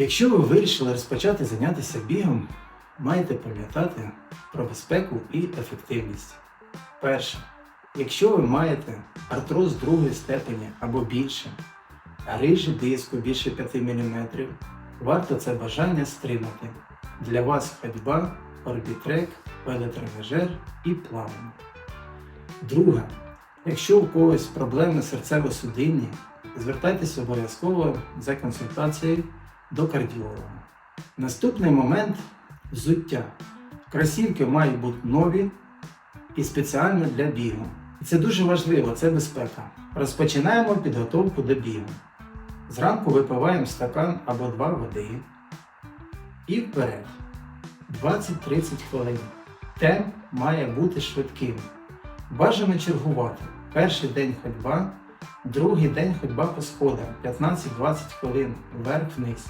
Якщо ви вирішили розпочати зайнятися бігом, маєте пам'ятати про безпеку і ефективність. Перше. Якщо ви маєте артроз другої степені або більше, грижі диску більше 5 мм, варто це бажання стримати. Для вас ходьба, орбітрек, велотренажер і плавання. Друге. Якщо у когось проблеми серцево-судинні, звертайтеся обов'язково за консультацією до кардіолога. Наступний момент взуття. Кросівки мають бути нові і спеціально для бігу. І це дуже важливо, це безпека. Розпочинаємо підготовку до бігу. Зранку випиваємо стакан або два води. І вперед. 20-30 хвилин. Темп має бути швидким. Бажано чергувати. Перший день ходьба, другий день ходьба по сходам 15-20 хвилин вверх-вниз.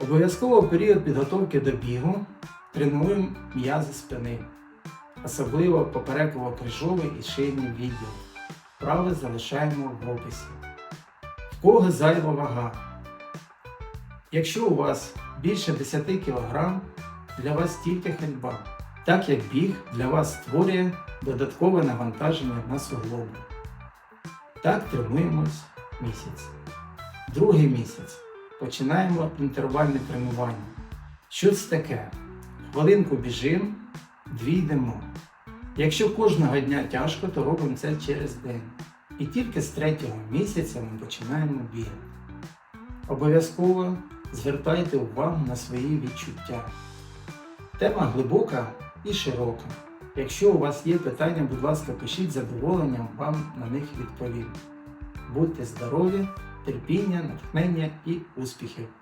Обов'язково період підготовки до бігу тренуємо м'язи спини, особливо попереково-крижовий і шийний відділ. Вправи залишаємо в описі. В кого зайва вага? Якщо у вас більше 10 кг, для вас тільки ходьба, так як біг для вас створює додаткове навантаження на суглоби. Так тренуємось місяць. Другий місяць починаємо інтервальне тренування. Що це таке? Хвилинку біжимо, дві йдемо. Якщо кожного дня тяжко, то робимо це через день. І тільки з третього місяця ми починаємо бігати. Обов'язково звертайте увагу на свої відчуття. Тема глибока і широка. Якщо у вас є питання, будь ласка, пишіть задоволенням, вам на них відповім. Будьте здорові, терпіння, натхнення і успіхів!